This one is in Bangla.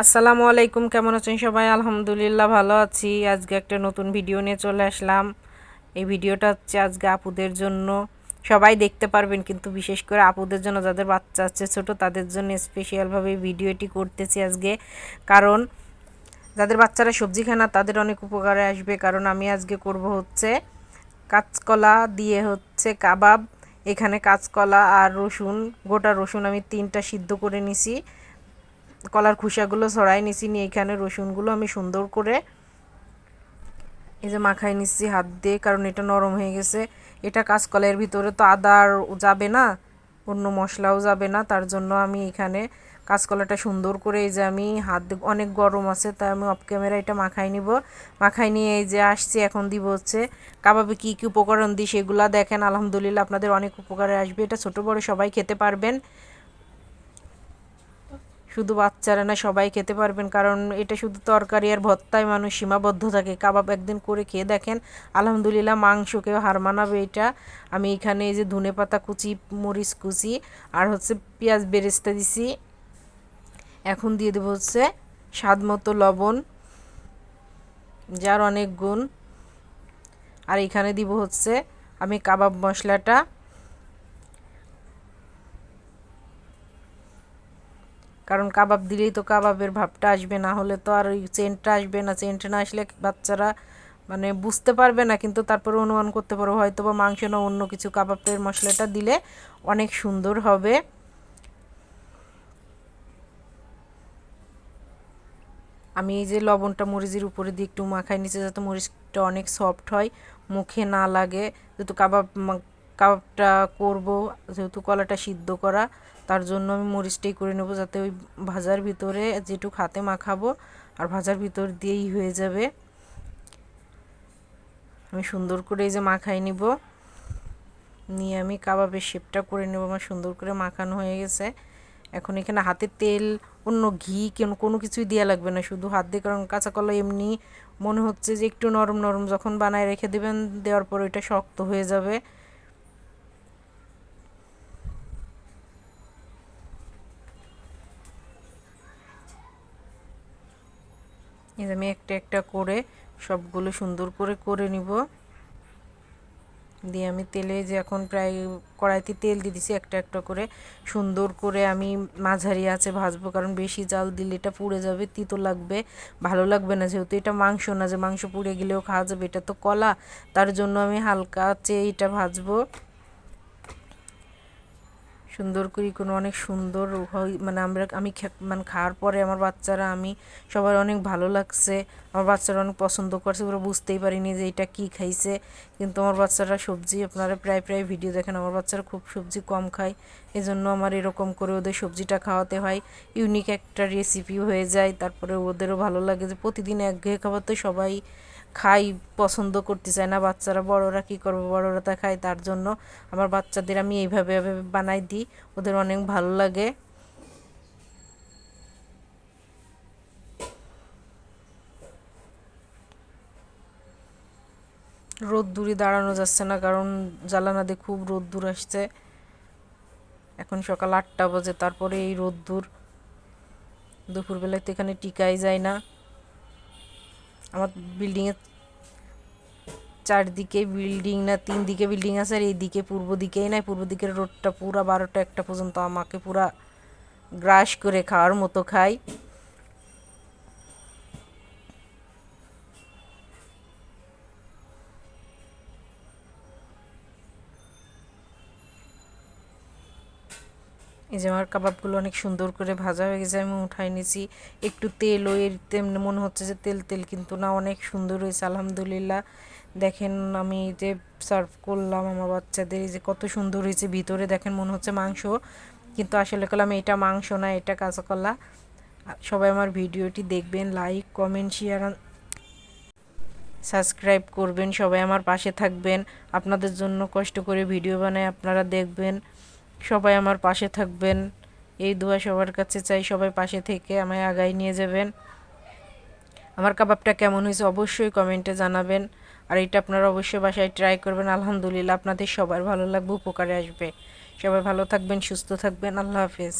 আসসালামু আলাইকুম, কেমন আছেন সবাই? আলহামদুলিল্লাহ ভালো আছি। আজকে একটা নতুন ভিডিও নিয়ে চলে আসলাম। এই ভিডিওটা হচ্ছে আজকে আপুদের জন্য। সবাই দেখতে পারবেন, কিন্তু বিশেষ করে আপুদের জন্য, যাদের বাচ্চা আছে, ছোট, তাদের জন্য স্পেশালভাবে ভিডিওটি করতেছি আজকে। কারণ, যাদের বাচ্চারা সবজি খায় না, তাদের অনেক উপকারে আসবে। কারণ আমি আজকে করব হচ্ছে কাঁচকলা দিয়ে হচ্ছে কাবাব। এখানে কাঁচকলা আর রসুন, গোটা রসুন আমি তিনটা সিদ্ধ করে নিছি। কলার খোসাগুলো ছড়াই নিছি, নিয়ে এখানে রসুনগুলো আমি সুন্দর করে এই যে মাখাই নিচ্ছি হাত দিয়ে, কারণ এটা নরম হয়ে গেছে। এটা কাঁচকলের ভিতরে তো আদার যাবে না, অন্য মশলাও যাবে না, তার জন্য আমি এখানে কাঁচকলাটা সুন্দর করে এই যে আমি হাত অনেক গরম আছে, তাই আমি অফ ক্যামেরা এটা মাখাই নিব। মাখাই নিয়ে এই যে আসছি, এখন দিব হচ্ছে কাবাবে কী কী উপকরণ দিই সেগুলো দেখেন, আলহামদুলিল্লাহ আপনাদের অনেক উপকারে আসবে। এটা ছোটো বড়ো সবাই খেতে পারবেন। শুধু বাচ্চারা না সবাই খেতে পারবেন। কারণ এটা শুধু তরকারি আর ভত্তায় মানুষ সীমাবদ্ধ থাকে। কাবাব একদিন করে খেয়ে দেখেন, আলহামদুলিল্লাহ মাংসকেও হার মানাবে এটা। আমি এখানে এই যে ধনে পাতা কুচি, মরিচ কুচি আর হচ্ছে পেঁয়াজ বেরেস্তা দিছি। এখন দিয়ে দেবো হচ্ছে স্বাদ মতো লবণ, যার অনেক গুণ। আর এখানে দিব হচ্ছে আমি কাবাব মশলাটা। কারণ কাবাব দিলেই তো কাবাবের ভাবটা আসবে, না হলে তো আর ওই চেনটা আসবে না। চেনটা না আসলে বাচ্চারা মানে বুঝতে পারবে না, কিন্তু তারপরে অনুমান করতে পারব হয়তো বা মাংস না অন্য কিছু কাবাবের মশলাটা দিলে অনেক সুন্দর হবে। আমি এই যে লবণটা মরিচের উপরে দিয়ে একটু মাখাই নিচে, যাতে মরিচটা অনেক সফট হয়, মুখে না লাগে। যেহেতু কাবাব কাবাবটা করব, যেহেতু কলাটা সিদ্ধ করা, তার জন্য আমি মরিচটাই করে নেব যাতে ওই ভাজার ভিতরে যেটুক হাতে মাখাবো আর ভাজার ভিতর দিয়েই হয়ে যাবে। আমি সুন্দর করে এই যে মাখাই নিব। নিয়ে আমি কাবাবের শেপটা করে নেব, আমার সুন্দর করে মাখানো হয়ে গেছে। এখন এখানে হাতে তেল, অন্য ঘি, কেন, কোনো কিছুই দেওয়া লাগবে না, শুধু হাত দিয়ে, কারণ কাঁচা কলা এমনি মনে হচ্ছে যে একটু নরম নরম যখন বানায় রেখে দেবেন, দেওয়ার পর ওইটা শক্ত হয়ে যাবে। এই আমি একটা একটা করে সবগুলো সুন্দর করে করে নিব। দিয়ে আমি তেলে যে এখন প্রায় কড়াইতে তেল দিয়ে দিছি একটা একটা করে। সুন্দর করে আমি মাঝারি আছে ভাজবো, কারণ বেশি জাল দিলে এটা পুড়ে যাবে, তিতো লাগবে, ভালো লাগবে না। যেহেতু এটা মাংস না, যে মাংস পুড়ে গেলেও খাওয়া যাবে, এটা তো কলা, তার জন্য আমি হালকা চেয়ে এটা ভাজবো। সুন্দর করি, কোনো অনেক সুন্দর মানে আমরা, আমি মানে খাওয়ার পরে আমার বাচ্চারা, আমি সবার অনেক ভালো লাগছে, আমার বাচ্চারা অনেক পছন্দ করছে, ওরা বুঝতেই পারিনি যে এটা কী খাইছে, কিন্তু আমার বাচ্চারা সবজি, আপনারা প্রায় প্রায় ভিডিও দেখেন, আমার বাচ্চারা খুব সবজি কম খায়, এজন্য আমার এরকম করে ওদের সবজিটা খাওয়াতে হয় ইউনিক একটা রেসিপি হয়ে যায়, তারপরে ওদেরও ভালো লাগে যে প্রতিদিন একঘেয়ে খাবার তো সবাই খাই পছন্দ করতে চায় না, বাচ্চারা বড়রা কি করবে, বড়রা তা খায়, তার জন্য আমার বাচ্চাদের আমি এইভাবে, এভাবে বানাই দিই, ওদের অনেক ভালো লাগে। রোদ্দুরি দাঁড়ানো যাচ্ছে না, কারণ জ্বালানা দিয়ে খুব রোদ্দুর আসছে। এখন সকাল আটটা বাজে, তারপরে এই রোদ্দুর। তো এখানে টিকাই যায় না। আমার বিল্ডিংয়ের চারদিকে বিল্ডিং না তিন দিকে বিল্ডিং আছে আর এইদিকে পূর্ব দিকেই নাই পূর্ব দিকের রোডটা পুরা বারোটা একটা পর্যন্ত আমাকে পুরা গ্রাস করে খাওয়ার মতো খাই। এই যে আমার কাবাবগুলো অনেক সুন্দর করে ভাজা হয়ে গেছে, আমি উঠাই নিয়েছি একটু তেল, ওই তেমনি মনে হচ্ছে যে তেল তেল, কিন্তু না, অনেক সুন্দর হয়েছে, আলহামদুলিল্লাহ। দেখেন আমি যে সার্ভ করলাম আমার বাচ্চাদের যে কত সুন্দর হয়েছে ভিতরে, দেখেন মনে হচ্ছে মাংস। কিন্তু আসলে করলাম এটা মাংস না, এটা কাঁচা কলা সবাই আমার ভিডিওটি দেখবেন লাইক কমেন্ট শেয়ার সাবস্ক্রাইব করবেন, সবাই আমার পাশে থাকবেন। আপনাদের জন্য কষ্ট করে ভিডিও বানায় আপনারা দেখবেন। সবাই আমার পাশে থাকবেন। এই দোয়া সবার কাছে চাই, সবাই পাশে থেকে আমায় আগায় নিয়ে যাবেন। আমার কাবাবটা কেমন হয়েছে অবশ্যই কমেন্টে জানাবেন। আর এটা আপনারা অবশ্যই বাসায় ট্রাই করবেন। আলহামদুলিল্লাহ আপনাদের সবার ভালো লাগবে, উপকারে আসবে। সবাই ভালো থাকবেন, সুস্থ থাকবেন। আল্লাহ হাফেজ।